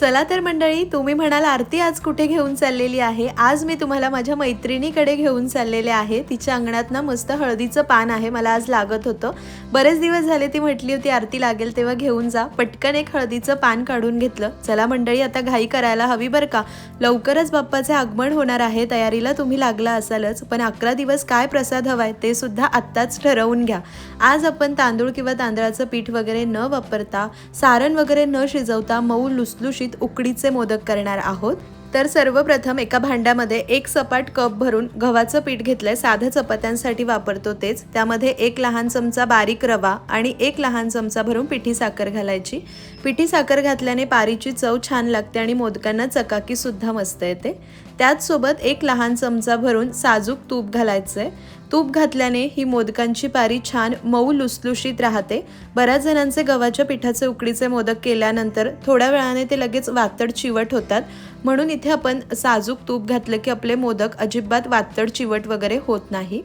चला तर मंडळी तुम्ही म्हणाल आरती आज कुठे घेऊन चाललेली आहे? आज मी तुम्हाला माझ्या मैत्रिणीकडे घेऊन चाललेले आहे. तिच्या अंगणात ना मस्त हळदीचं पान आहे मला आज लागत होतं. बरेच दिवस झाले ती म्हटली होती आरती लागेल तेव्हा घेऊन जा. पटकन एक हळदीचं पान काढून घेतलं. चला मंडळी आता घाई करायला हवी बरं का? लवकरच बाप्पाचे आगमन होणार आहे तयारीला तुम्ही लागला असालच. पण अकरा दिवस काय प्रसाद हवाय ते सुद्धा आत्ताच ठरवून घ्या. आज आपण तांदूळ किंवा तांदळाचं पीठ वगैरे न वापरता सारण वगैरे न शिजवता मऊ लुसलुशीत उकडीचे मोदक करणार आहोत. तर सर्वप्रथम एका भांड्यामध्ये एक सपाट कप भरून गव्हाचं पीठ घेतलंय. साधं चपात्यांसाठी वापरतो तेच. त्यामध्ये एक लहान चमचा बारीक रवा आणि एक लहान चमचा भरून पिठी साखर घालायची. पिठी साखर घातल्याने पारीची चव छान लागते आणि मोदकांना चकाकीसुद्धा मस्त येते. त्याचसोबत एक लहान चमचा भरून साजूक तूप घालायचंय. तूप घातल्याने ही मोदकांची पारी छान मऊ लुसलुशीत राहते. बऱ्याच जणांचे गव्हाच्या पिठाचे उकडीचे मोदक केल्यानंतर थोड्या वेळाने ते लगेच वातड चिवट होतात. म्हणून इथे आपण साजूक तूप घातलं की आपले मोदक अजिबात वातड चिवट वगैरे होत नाही.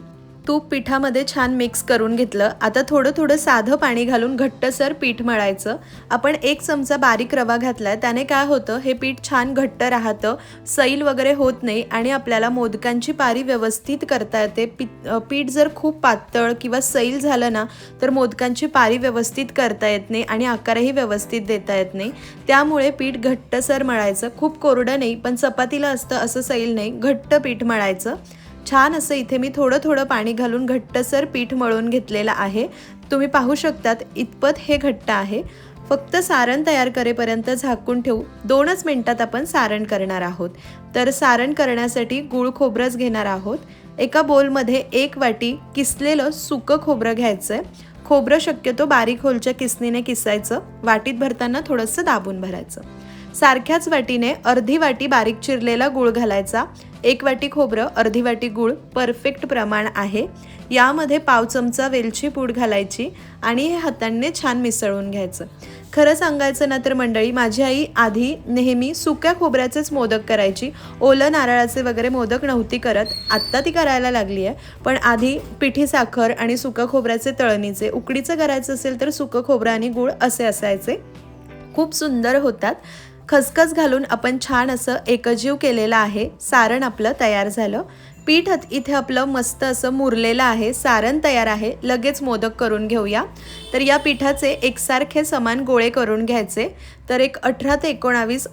तूप पिठामध्ये छान मिक्स करून घेतलं. आता थोडं थोडं साधं पाणी घालून घट्टसर पीठ मळायचं. आपण एक चमचा बारीक रवा घातलाय. त्याने काय होतं हे पीठ छान घट्ट राहतं. सैल वगैरे होत नाही आणि आपल्याला मोदकांची पारी व्यवस्थित करता येते. पी पीठ जर खूप पातळ किंवा सैल झालं ना तर मोदकांची पारी व्यवस्थित करता येत नाही आणि आकारही व्यवस्थित देता येत नाही. त्यामुळे पीठ घट्टसर मळायचं. खूप कोरडं नाही पण चपातीला असतं असं सैल नाही. घट्ट पीठ मळायचं. छान असं इथे मी थोडं थोडं पाणी घालून घट्टसर पीठ मळून घेतलेलं आहे. तुम्ही पाहू शकतात इतपत हे घट्ट आहे. फक्त सारण तयार करेपर्यंत झाकून ठेवू. दोनच मिनटात आपण सारण करणार आहोत. तर सारण करण्यासाठी गुळ खोबरंच घेणार आहोत. एका बोलमध्ये एक वाटी किसलेलं सुकं खोबरं घ्यायचं आहे खोबरं शक्यतो बारीक होलच्या किसनीने किसायचं. वाटीत भरताना थोडंसं दाबून भरायचं. सारख्याच वाटीने अर्धी वाटी बारीक चिरलेला गुळ घालायचा. एक वाटी खोबरं अर्धी वाटी गूळ परफेक्ट प्रमाण आहे. यामध्ये पाव चमचा वेलची पूड घालायची आणि हे हातांनी छान मिसळून घ्यायचं. खरं सांगायचं ना तर मंडळी माझी आई आधी नेहमी सुक्या खोबऱ्याचेच मोदक करायची. ओलं नारळाचे वगैरे मोदक नव्हती करत. आत्ता ती करायला लागली आहे. पण आधी पिठी साखर आणि सुकं खोबऱ्याचे तळणीचे. उकडीचं करायचं असेल तर सुकं खोबरं आणि गूळ असे असायचे. खूप सुंदर होतात. खसखस घालून आपण छान असं एकजीव केलेलं आहे सारण आपलं तयार झालं. पीठ इथे आपलं मस्त असं मुरलेलं आहे सारण तयार आहे लगेच मोदक करून घेऊया. तर या पिठाचे एकसारखे समान गोळे करून घ्यायचे. तर एक अठरा ते एकोणावीस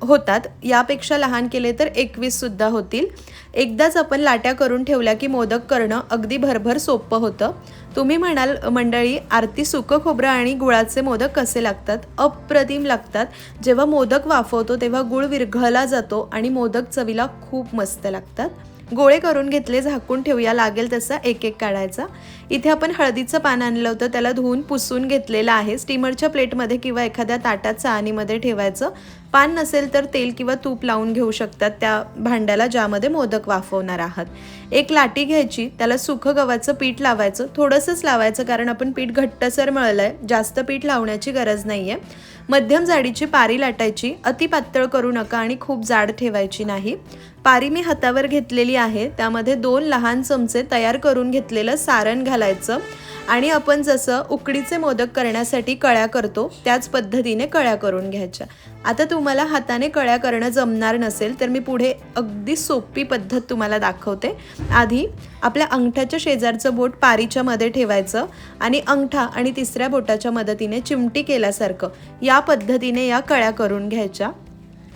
होतात. यापेक्षा लहान केले तर एकवीससुद्धा होतील. एकदाच आपण लाट्या करून ठेवल्या की मोदक करणं अगदी भरभर सोपं होतं. तुम्ही म्हणाल मंडळी आरती सुकं खोबरं आणि गुळाचे मोदक कसे लागतात? अप्रतिम लागतात. जेव्हा मोदक वाफवतो तेव्हा गुळ विरघळला जातो आणि मोदक चवीला खूप मस्त लागतात. गोळे करून घेतले झाकून ठेवूया लागेल तसा एक एक काढायचा. इथे आपण हळदीचं पान आणलं होतं त्याला धुवून पुसून घेतलेलं आहे. स्टीमरच्या प्लेटमध्ये किंवा एखाद्या ताटात चाळणीमध्ये ठेवायचं. पान नसेल तर तेल किंवा तूप लावून घेऊ शकतात त्या भांड्याला ज्यामध्ये मोदक वाफवणार आहात. एक लाटी घ्यायची त्याला सुखं गव्हाचं पीठ लावायचं थोडंसंच लावायचं कारण आपण पीठ घट्टसर मळलं आहे जास्त पीठ लावण्याची गरज नाही आहे मध्यम जाडीची पारी लाटायची अति पातळ करू नका आणि खूप जाड ठेवायची नाही. पारी मी हातावर घेतलेली आहे त्यामध्ये दोन लहान चमचे तयार करून घेतलेलं सारण घालायचं आणि आपण जसं उकडीचे मोदक करण्यासाठी कळ्या करतो त्याच पद्धतीने कळ्या करून घ्यायच्या. आता तुम्हाला हाताने कळ्या करणं जमणार नसेल तर मी पुढे अगदी सोपी पद्धत तुम्हाला दाखवते. आधी आपल्या अंगठ्याच्या शेजारचं बोट पारीच्या मध्ये ठेवायचं आणि अंगठा आणि तिसऱ्या बोटाच्या मदतीने चिमटी केल्यासारखं या पद्धतीने या कळ्या करून घ्यायच्या.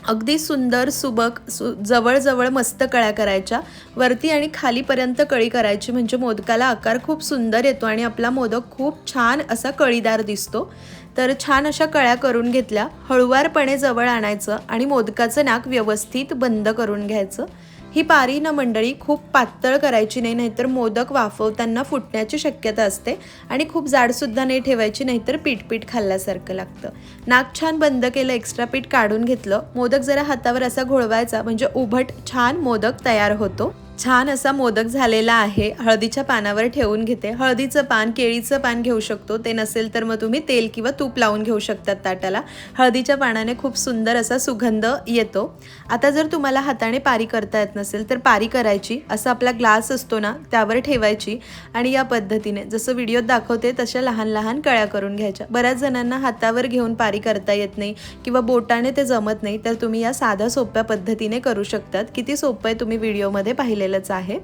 अगदी सुंदर सुबक सु जवळजवळ मस्त कळ्या करायच्या. वरती आणि खालीपर्यंत कळी करायची म्हणजे मोदकाला आकार खूप सुंदर येतो आणि आपला मोदक खूप छान असा कळीदार दिसतो. तर छान अशा कळ्या करून घेतल्या हळुवारपणे जवळ आणायचं आणि मोदकाचं नाक व्यवस्थित बंद करून घ्यायचं. ही पारी ना मंडळी खूप पातळ करायची नाही नाहीतर मोदक वाफवताना फुटण्याची शक्यता असते आणि खूप जाडसुद्धा नाही ठेवायची नाहीतर पीठ पीठ खाल्ल्यासारखं लागतं. नाक छान बंद केलं एक्स्ट्रा पीठ काढून घेतलं. मोदक जरा हातावर असा घोळवायचा म्हणजे उभट छान मोदक तयार होतो. छान असा मोदक झालेला आहे. हळदीच्या पानावर ठेवून घेते. हळदीचं पान केळीचं पान घेऊ शकतो. ते नसेल तर मग तुम्ही तेल किंवा तूप लावून घेऊ शकतात ताटाला. हळदीच्या पानाने खूप सुंदर असा सुगंध येतो. आता जर तुम्हाला हाताने पारी करता येत नसेल तर पारी करायची. असा आपला ग्लास असतो ना त्यावर ठेवायची. आणि या पद्धतीने जसं व्हिडिओत दाखवते तशा लहान लहान कळ्या करून घ्यायच्या. बऱ्याच जणांना हातावर घेऊन पारी करता येत नाही किंवा बोटाने ते जमत नाही तर तुम्ही या साध्या सोप्या पद्धतीने करू शकतात. किती सोपं आहे तुम्ही व्हिडिओमध्ये पाहिलेलं. केलेलंच आहे.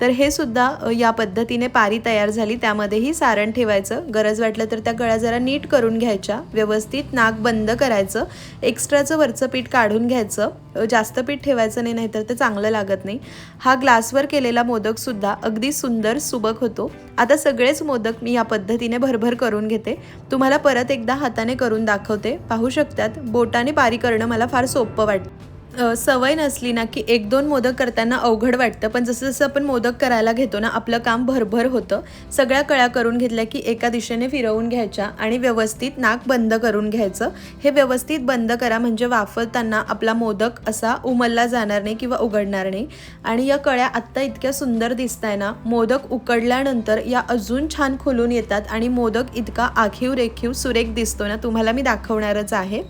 तर हे सुद्धा या पद्धतीने पारी तयार झाली. त्यामध्येही सारण ठेवायचं. गरज वाटलं तर त्या गळ्या जरा नीट करून घ्यायच्या. व्यवस्थित नाक बंद करायचं. एक्स्ट्राचं वरचं पीठ काढून घ्यायचं. जास्त पीठ ठेवायचं नाही नाहीतर ते चांगलं लागत नाही. हा ग्लासवर केलेला मोदकसुद्धा अगदी सुंदर सुबक होतो. आता सगळेच मोदक मी या पद्धतीने भरभर करून घेते. तुम्हाला परत एकदा हाताने करून दाखवते. पाहू शकतात बोटाने पारी करणं मला फार सोपं वाटतं. सवय नसली ना की एक दोन मोदक करताना अवघड वाटतं. पण जसं जसं आपण मोदक करायला घेतो ना आपलं काम भरभर होतं. सगळ्या कळ्या करून घेतल्या की एका दिशेने फिरवून घ्यायच्या आणि व्यवस्थित नाक बंद करून घ्यायचं. हे व्यवस्थित बंद करा म्हणजे वाफरताना आपला मोदक असा उमलला जाणार नाही किंवा उघडणार नाही. आणि या कळ्या आत्ता इतक्या सुंदर दिसत आहे ना मोदक उकडल्यानंतर या अजून छान खुलून येतात आणि मोदक इतका आखीव रेखीव सुरेख दिसतो ना तुम्हाला मी दाखवणारच आहे.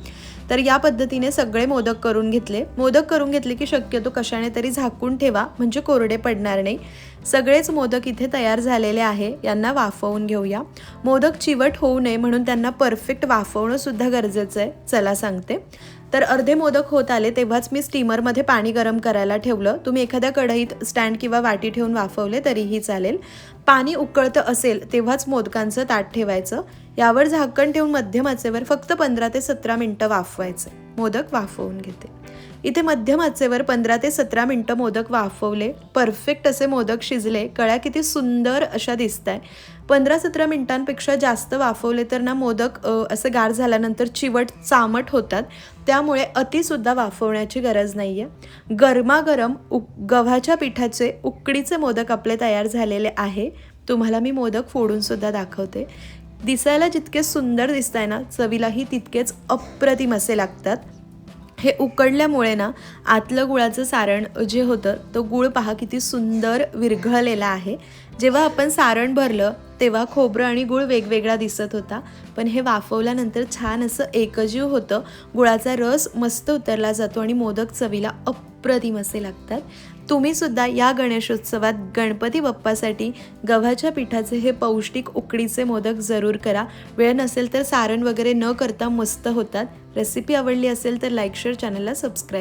तर या पद्धतीने सगळे मोदक करून घेतले. मोदक करून घेतले की शक्यतो कशाने तरी झाकून ठेवा म्हणजे कोरडे पडणार नाही. सगळेच मोदक इथे तयार झालेले आहे यांना वाफवून घेऊया. मोदक चिवट होऊ नये म्हणून त्यांना परफेक्ट वाफवणं सुद्धा गरजेचं आहे चला सांगते. तर अर्धे मोदक होत आले तेव्हाच मी स्टीमरमध्ये पाणी गरम करायला ठेवलं. तुम्ही एखाद्या कढईत स्टँड किंवा वाटी ठेवून वाफवले तरीही चालेल. पाणी उकळतं असेल तेव्हाच मोदकांचं ताट ठेवायचं. यावर झाकण ठेवून मध्यम आचेवर फक्त पंधरा ते सतरा मिनटं वाफवायचं. मोदक वाफवून घेते. इथे मध्यम आचेवर पंधरा ते सतरा मिनटं मोदक वाफवले. परफेक्ट असे मोदक शिजले. कळ्या किती सुंदर अशा दिसत आहे पंधरा सतरा मिनटांपेक्षा जास्त वाफवले तर ना मोदक असे असं गार झाल्यानंतर चिवट चामट होतात. त्यामुळे अतिसुद्धा वाफवण्याची गरज नाही आहे गरमागरम उक गव्हाच्या पिठाचे उकडीचे मोदक आपले तयार झालेले आहे. तुम्हाला मी मोदक फोडूनसुद्धा दाखवते. दिसायला जितके सुंदर दिसत आहे ना चवीलाही तितकेच अप्रतिम असे लागतात. हे उकडल्यामुळे ना आतलं गुळाचं सारण जे होतं तो गुळ पहा किती सुंदर विरघळलेला आहे. जेव्हा आपण सारण भरलं तेव्हा खोबरं आणि गुळ वेगवेगळा दिसत होता. पण हे वाफवल्यानंतर छान असं एकजीव होतं. गुळाचा रस मस्त उतरला जातो आणि मोदक चवीला अप्रतिम असे लागतात. तुम्ही सुद्धा या गणेशोत्सवात गणपती बाप्पासाठी गव्हाच्या पिठाचे हे पौष्टिक उकडीचे मोदक जरूर करा. वेळ नसेल तर सारण वगैरे न करता मस्त होतात. रेसिपी आवडली असेल तर लाईक शेअर चॅनलला सबस्क्राईब